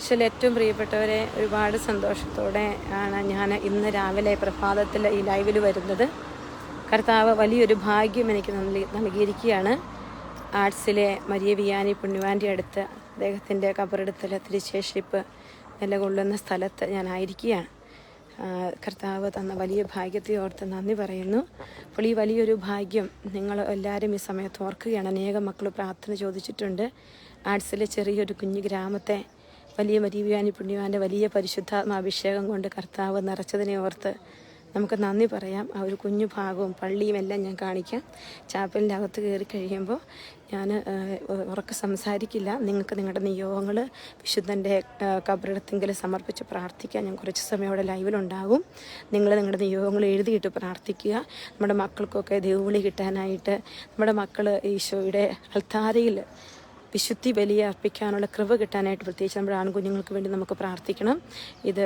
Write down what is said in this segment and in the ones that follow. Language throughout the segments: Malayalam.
ഈശോയിൽ ഏറ്റവും പ്രിയപ്പെട്ടവരെ ഒരുപാട് സന്തോഷത്തോടെ ആണ് ഞാൻ ഇന്ന് രാവിലെ പ്രഭാതത്തിൽ ഈ ലൈവിൽ വരുന്നത്. കർത്താവ് വലിയൊരു ഭാഗ്യം എനിക്ക് നൽകി നൽകിയിരിക്കുകയാണ്. ആർട്സിലെ മരിയ വിയാനി പുണ്യവാന്റെ അടുത്ത് അദ്ദേഹത്തിന്റെ കബറെടുത്തിൽ തിരിശേഷിപ്പ് നിലകൊള്ളുന്ന സ്ഥലത്ത് ഞാനായിരിക്കുകയാണ് കർത്താവ് തന്ന വലിയ ഭാഗ്യത്തെ ഓർത്ത് നന്ദി പറയുന്നു. അപ്പോൾ ഈ വലിയൊരു ഭാഗ്യം നിങ്ങൾ എല്ലാവരും ഈ സമയത്ത് ഓർക്കുകയാണ്. അനേകം മക്കൾ പ്രാർത്ഥന ചോദിച്ചിട്ടുണ്ട്. ആർട്സിലെ ചെറിയൊരു കുഞ്ഞു ഗ്രാമത്തെ വലിയ മരീവ്യാനി പുണ്യവാന്റെ വലിയ പരിശുദ്ധാത്മാഭിഷേകം കൊണ്ട് കർത്താവ് നിറച്ചതിനെ ഓർത്ത് നമുക്ക് നന്ദി പറയാം. ആ ഒരു കുഞ്ഞു ഭാഗവും പള്ളിയും എല്ലാം ഞാൻ കാണിക്കാം. ചാപ്പലിന്റെ അകത്ത് കയറി കഴിയുമ്പോൾ ഞാൻ ഉറക്കെ സംസാരിക്കില്ല. നിങ്ങൾക്ക് നിങ്ങളുടെ നിയോഗങ്ങൾ വിശുദ്ധന്റെ കബറിടത്തെങ്കിൽ സമർപ്പിച്ച് പ്രാർത്ഥിക്കാൻ ഞാൻ കുറച്ച് സമയം ലൈവിലുണ്ടാകും നിങ്ങൾ നിങ്ങളുടെ നിയോഗങ്ങൾ എഴുതിയിട്ട് പ്രാർത്ഥിക്കുക. നമ്മുടെ മക്കൾക്കൊക്കെ ദേവുളി കിട്ടാനായിട്ട് നമ്മുടെ മക്കൾ ഈശോയുടെ അൽത്താരയിൽ വിശുദ്ധി ബലിയെ അർപ്പിക്കാനുള്ള കൃപ കിട്ടാനായിട്ട് പ്രത്യേകിച്ച് നമ്മുടെ ആൺകുഞ്ഞുങ്ങൾക്ക് വേണ്ടി നമുക്ക് പ്രാർത്ഥിക്കണം. ഇത്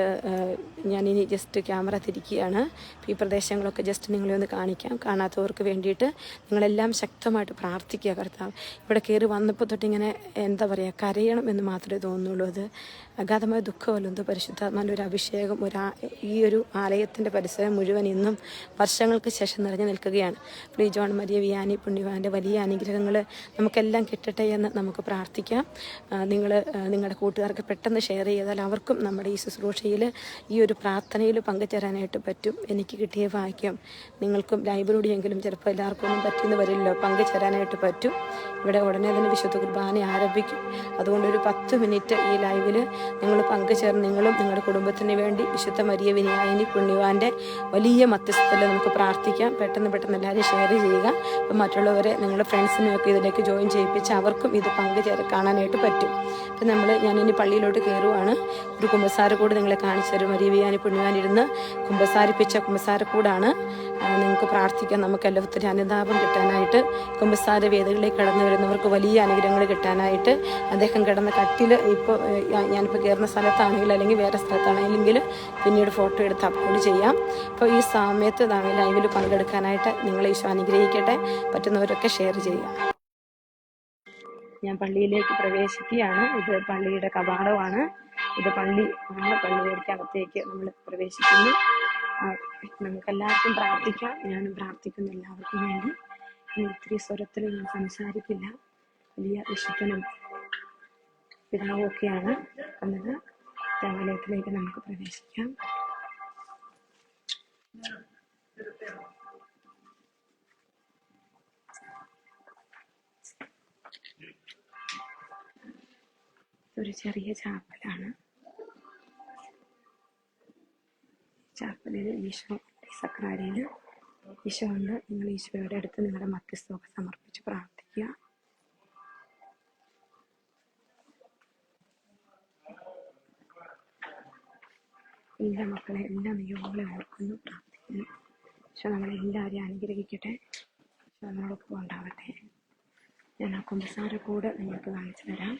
ഞാനിനി ജസ്റ്റ് ക്യാമറ തിരിക്കുകയാണ്. ഈ പ്രദേശങ്ങളൊക്കെ ജസ്റ്റ് നിങ്ങളെ ഒന്ന് കാണിക്കാം. കാണാത്തവർക്ക് വേണ്ടിയിട്ട് നിങ്ങളെല്ലാം ശക്തമായിട്ട് പ്രാർത്ഥിക്കുക കർത്താവ്. ഇവിടെ കയറി വന്നപ്പോൾ തൊട്ട് ഇങ്ങനെ എന്താ പറയുക കരയണം എന്ന് മാത്രമേ തോന്നുള്ളൂ അത്. അഗാധമായ ദുഃഖമല്ലോ എന്തോ പരിശുദ്ധാത്മാന്റെ ഒരു അഭിഷേകം ഒരു ഈ ഒരു ആലയത്തിന്റെ പരിസരം മുഴുവൻ ഇന്നും വർഷങ്ങൾക്ക് ശേഷം നിറഞ്ഞു നിൽക്കുകയാണ്. പ്രീ ജോൺ മരിയ വിയാനി പുണ്യവാന്റെ വലിയ അനുഗ്രഹങ്ങൾ നമുക്കെല്ലാം കിട്ടട്ടെ എന്ന് നമുക്ക് പ്രാർത്ഥിക്കാം. നിങ്ങൾ നിങ്ങളുടെ കൂട്ടുകാർക്ക് പെട്ടെന്ന് ഷെയർ ചെയ്താൽ അവർക്കും നമ്മുടെ ഈ ശുശ്രൂഷയിൽ ഈ ഒരു പ്രാർത്ഥനയിൽ പങ്കുചേരാനായിട്ട് പറ്റും. എനിക്ക് കിട്ടിയ ഭാഗ്യം നിങ്ങൾക്കും ലൈബ്രറിയെങ്കിലും ചിലപ്പോൾ എല്ലാവർക്കും ഒന്നും പറ്റുന്ന വരില്ലോ പങ്കുചേരാനായിട്ട് പറ്റും. ഇവിടെ ഉടനെ തന്നെ വിശുദ്ധ കുർബാന ആരംഭിക്കും. അതുകൊണ്ട് ഒരു പത്ത് മിനിറ്റ് ഈ ലൈവിൽ നിങ്ങൾ പങ്കുചേർന്ന് നിങ്ങളും നിങ്ങളുടെ കുടുംബത്തിന് വേണ്ടി വിശുദ്ധ മരിയ വിനിയായി പുണ്യവാന്റെ വലിയ മധ്യസ്ഥത്തിൽ നമുക്ക് പ്രാർത്ഥിക്കാം. പെട്ടെന്ന് പെട്ടെന്ന് എല്ലാവരും ഷെയർ ചെയ്യുക. അപ്പം മറ്റുള്ളവരെ നിങ്ങളുടെ ഫ്രണ്ട്സിനെയൊക്കെ ഇതിലേക്ക് ജോയിൻ ചെയ്യിപ്പിച്ച് അവർക്കും ഇത് പങ്കുചേർ കാണാനായിട്ട് പറ്റും. അപ്പം നമ്മൾ ഞാനിനി പള്ളിയിലോട്ട് കയറുവാണ് ഒരു കുമ്പസാരക്കൂട് നിങ്ങളെ കാണിച്ചു തരും. മരിയ വിയാനി പുണ്യവാൻ കുമ്പസാരിപ്പിച്ച കുമ്പസാരക്കൂടാണ്. നിങ്ങൾക്ക് പ്രാർത്ഥിക്കാം. നമുക്ക് എല്ലാത്തിനും അനുതാപം കിട്ടാനായിട്ട് കുമ്പസാര വേദികളിലേക്ക് കടന്നു വരുന്നവർക്ക് വലിയ അനുഗ്രഹങ്ങൾ കിട്ടാനായിട്ട് അദ്ദേഹം കിടന്ന കട്ടിൽ ഇപ്പോൾ ഞാനിപ്പോൾ കയറുന്ന സ്ഥലത്താണെങ്കിൽ അല്ലെങ്കിൽ വേറെ സ്ഥലത്താണെങ്കിൽ പിന്നീട് ഫോട്ടോ എടുത്ത് അപ്ലോഡ് ചെയ്യാം. അപ്പോൾ ഈ സമയത്ത് ലൈവിൽ പങ്കെടുക്കാനായിട്ട് നിങ്ങളെ ഈശോ അനുഗ്രഹിക്കട്ടെ. പറ്റുന്നവരൊക്കെ ഷെയർ ചെയ്യുക ഞാൻ പള്ളിയിലേക്ക് പ്രവേശിക്കുകയാണ്. ഇത് പള്ളിയുടെ കവാടമാണ്. ഇത് പള്ളി ആണ്. പള്ളിയിലേക്ക് അകത്തേക്ക് നമ്മൾ പ്രവേശിക്കുന്നു. നമുക്ക് നമുക്കെല്ലാവർക്കും പ്രാർത്ഥിക്കാം. ഞാനും പ്രാർത്ഥിക്കുന്നു എല്ലാവർക്കും വേണ്ടി. ഇനി ഒത്തിരി സ്വരത്തിൽ ഞാൻ സംസാരിക്കില്ല. വലിയ വിശുദ്ധനും പിതാവും ഒക്കെയാണ് എന്നത് ദേവാലയത്തിലേക്ക് നമുക്ക് പ്രവേശിക്കാം ഒരു ചെറിയ ചാപ്പലാണ്. ചാപ്പലിൽ ഈശോ സക്രാരിയിൽ ഈശോ ഉണ്ട് നിങ്ങൾ ഈശോയുടെ അടുത്ത് നിങ്ങളുടെ മധ്യസ്ഥമൊക്കെ സമർപ്പിച്ച് പ്രാർത്ഥിക്കുക. എല്ലാ മക്കളെ എല്ലാ നിയോഗങ്ങളെ ഓർക്കുന്നു പ്രാർത്ഥിക്കുന്നു. പക്ഷെ നമ്മളെ എല്ലാവരെയും അനുഗ്രഹിക്കട്ടെ. പക്ഷെ നമ്മളോടൊപ്പം ഉണ്ടാവട്ടെ. ഞാൻ ആ കുമ്പസാര കൂടെ നിങ്ങൾക്ക് കാണിച്ചു തരാം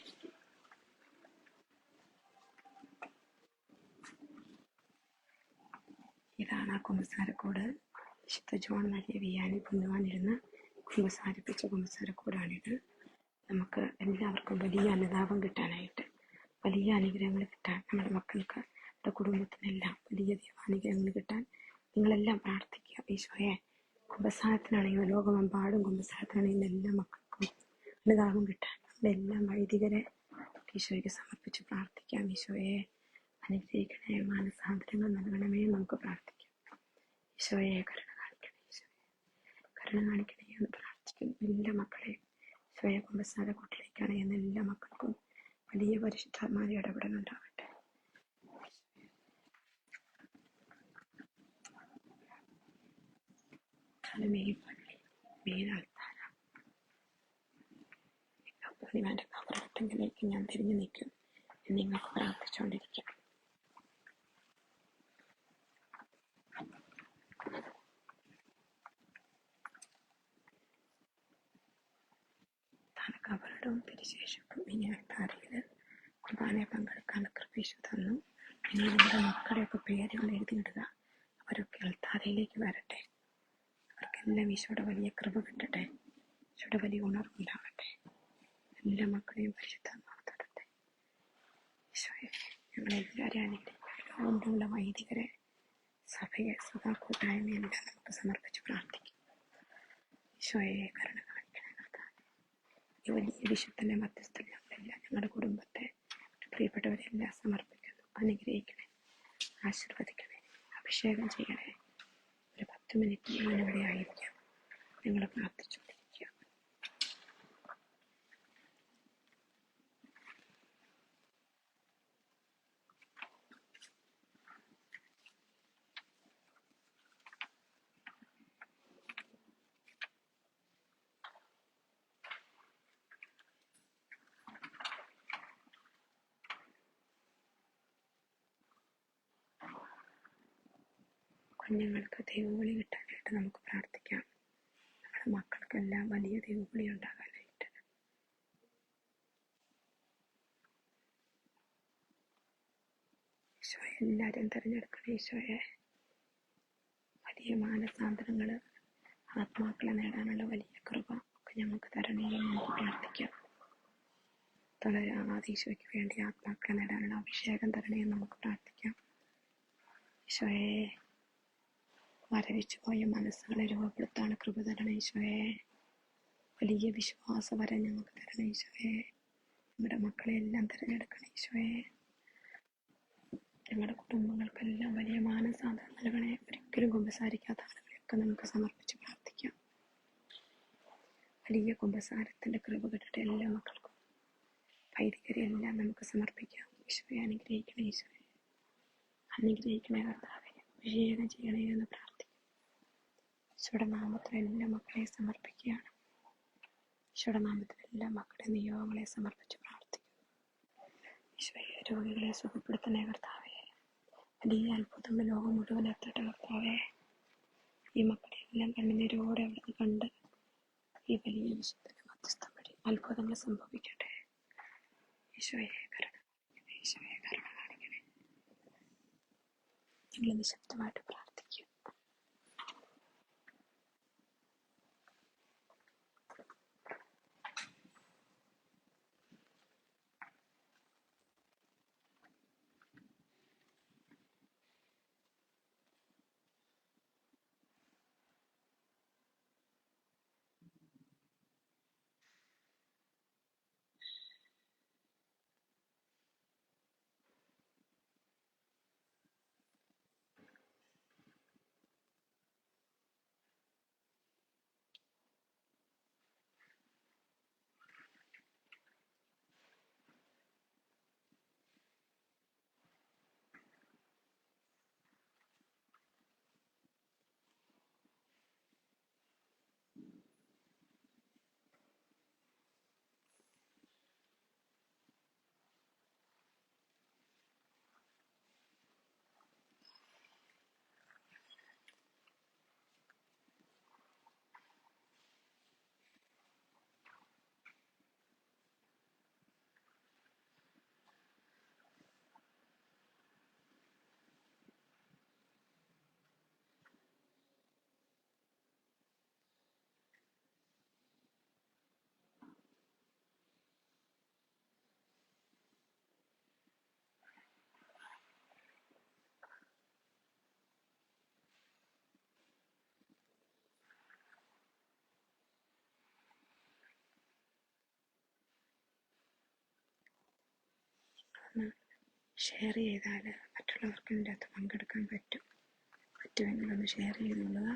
ഇതാണ് ആ കുമ്പസാരക്കൂട് വിശുദ്ധ ജോൺ മരിയ വിയാനി പുണ്യവാനിരുന്ന് കുമ്പസാരിപ്പിച്ച കുമ്പസാരക്കോടാണിത്. നമുക്ക് എല്ലാവർക്കും വലിയ അനുതാപം കിട്ടാനായിട്ട് വലിയ അനുഗ്രഹങ്ങൾ കിട്ടാൻ നമ്മുടെ മക്കൾക്ക് നമ്മുടെ കുടുംബത്തിനെല്ലാം വലിയ ദൈവാനുഗ്രഹങ്ങൾ കിട്ടാൻ നിങ്ങളെല്ലാം പ്രാർത്ഥിക്കുക. ഈശോയെ കുമ്പസാരത്തിനാണെങ്കിലും ലോകമെമ്പാടും കുമ്പസാരത്തിനാണെങ്കിലും എല്ലാ മക്കൾക്കും അനുതാപം കിട്ടാൻ നമ്മുടെ എല്ലാ വൈദികരെ ഈശോയ്ക്ക് സമർപ്പിച്ച് പ്രാർത്ഥിക്കാം. ഈശോയെ അനുഗ്രഹിക്കണേ മാനസാന്തരങ്ങൾ നൽകണമേ എന്ന് നമുക്ക് പ്രാർത്ഥിക്കാം ഈശോയെ കരുണ കാണിക്കണേ ഈശോയെ. കരുണ കാണിക്കണേ എന്ന് പ്രാർത്ഥിക്കുന്നു. എല്ലാ മക്കളെയും ഈശോയെ കുമ്പസാര കൂട്ടിലേക്കാണ് എന്ന എല്ലാ മക്കൾക്കും വലിയ പരിശുദ്ധമായ ഇടപെടലുണ്ടാവട്ടെ മെയിൻ ഞാൻ തിരിഞ്ഞു നിൽക്കും നിങ്ങൾക്ക് പ്രാർത്ഥിച്ചുകൊണ്ടിരിക്കാം. താൻ കബറിടവും തിരിശേഷിപ്പും ഇനി അൾത്താരയിൽ കുർബാനയെ പങ്കെടുക്കാൻ കൃപേശു തന്നു. ഇനി നിങ്ങളുടെ മക്കളുടെയൊക്കെ പേരുകൾ എഴുതിയിടുക അവരൊക്കെ അൽത്താരയിലേക്ക് വരട്ടെ. അവർക്കെല്ലാം ഈശോയുടെ വലിയ കൃപ കിട്ടട്ടെ. ഈശോയുടെ വലിയ ഉണർവുണ്ടാവട്ടെ എല്ലാ മക്കളെയും പരിശുദ്ധമാകട്ടെ ഈശോയെ ഞങ്ങളെല്ലാവരെയും അനുഗ്രഹിക്കുക വൈദികരെ സഭയെ സഭാ കൂട്ടായ്മയെല്ലാം നമുക്ക് സമർപ്പിച്ച് പ്രാർത്ഥിക്കും. ഈശോയെ കരുണ വലിയ വിശുദ്ധന്റെ മധ്യസ്ഥൽ ഞങ്ങളെല്ലാം ഞങ്ങളുടെ കുടുംബത്തെ പ്രിയപ്പെട്ടവരെല്ലാം സമർപ്പിക്കുന്നു അനുഗ്രഹിക്കണേ ആശീർവദിക്കണേ അഭിഷേകം ചെയ്യണേ. ഒരു പത്ത് മിനിറ്റ് ഞാനിവിടെ ആയിരിക്കാം. നിങ്ങൾ പ്രാർത്ഥിച്ചുകൊണ്ടിരിക്കുക കുഞ്ഞുങ്ങൾക്ക് ദൈവവിളി കിട്ടാനായിട്ട് നമുക്ക് പ്രാർത്ഥിക്കാം. നമ്മുടെ മക്കൾക്കെല്ലാം വലിയ ദൈവവിളി ഉണ്ടാകാനായിട്ട്. ഈശോയെ എല്ലാവരും തിരഞ്ഞെടുക്കണം ഈശോയെ വലിയ മാനസാന്തരങ്ങൾ ആത്മാക്കളെ നേടാനുള്ള വലിയ കൃപ ഒക്കെ ഞങ്ങൾക്ക് തരണമെന്ന് നമുക്ക് പ്രാർത്ഥിക്കാം. തളരാതെ ഈശോയ്ക്ക് വേണ്ടി ആത്മാക്കളെ നേടാനുള്ള അഭിഷേകം തരണേ നമുക്ക് പ്രാർത്ഥിക്കാം. ഈശോയെ മരവിച്ചു പോയ മനസ്സുകളെ രൂപപ്പെടുത്താണ് കൃപ തരണ ഈശോയെ. വലിയ വിശ്വാസ വരെ ഞങ്ങൾക്ക് തരണ ഈശോയെ. നമ്മുടെ മക്കളെ എല്ലാം തിരഞ്ഞെടുക്കണം ഈശോയെ. ഞങ്ങളുടെ കുടുംബങ്ങൾക്കെല്ലാം വലിയ മാനസാന്തരം നൽകണേ. ഒരിക്കലും കുമ്പസാരിക്കാത്ത ആളുകളെയൊക്കെ നമുക്ക് സമർപ്പിച്ച് പ്രാർത്ഥിക്കാം. വലിയ കുമ്പസാരത്തിന്റെ കൃപ കിട്ടട്ടെ എല്ലാ മക്കൾക്കും. വൈദികരെ എല്ലാം നമുക്ക് സമർപ്പിക്കാം. ഈശോയെ അനുഗ്രഹിക്കണേ ഈശോയെ. അനുഗ്രഹിക്കണേ കർത്താവെ. അഭിഷേകം ചെയ്യണേ എന്ന് പ്രാർത്ഥിക്കും. ഈശോയുടെ നാമത്തിൽ എല്ലാ മക്കളെ സമർപ്പിക്കുകയാണ്. ഈശോയുടെ നാമത്തിൽ എല്ലാ മക്കളുടെ നിയോഗങ്ങളെ സമർപ്പിച്ച് പ്രാർത്ഥിക്കുന്നു. ഈശോയെ രോഗികളെ സുഖപ്പെടുത്തണേ കർത്താവേ. വലിയ അത്ഭുതം ലോകം മുഴുവൻ എത്തട്ടെ കർത്താവേ. ഈ മക്കളെ എല്ലാം കണ്ണുനീരോടെ അവിടുന്ന് കണ്ട് ഈ വലിയ വിശുദ്ധ മധ്യസ്ഥം വഴി അത്ഭുതങ്ങൾ സംഭവിക്കട്ടെ. ഈശോയെ കരുണ ഈശോയെ കരുണ കാണിക്കണേ. നിങ്ങൾ നിശബ്ദമായിട്ട് പ്രാർത്ഥിക്കുക ഷെയർ ചെയ്താൽ മറ്റുള്ളവർക്കും ഇതിന്റെ അകത്ത് പങ്കെടുക്കാൻ പറ്റും. പറ്റുമെങ്കിൽ ഒന്ന് ഷെയർ ചെയ്തുകൊള്ളുക.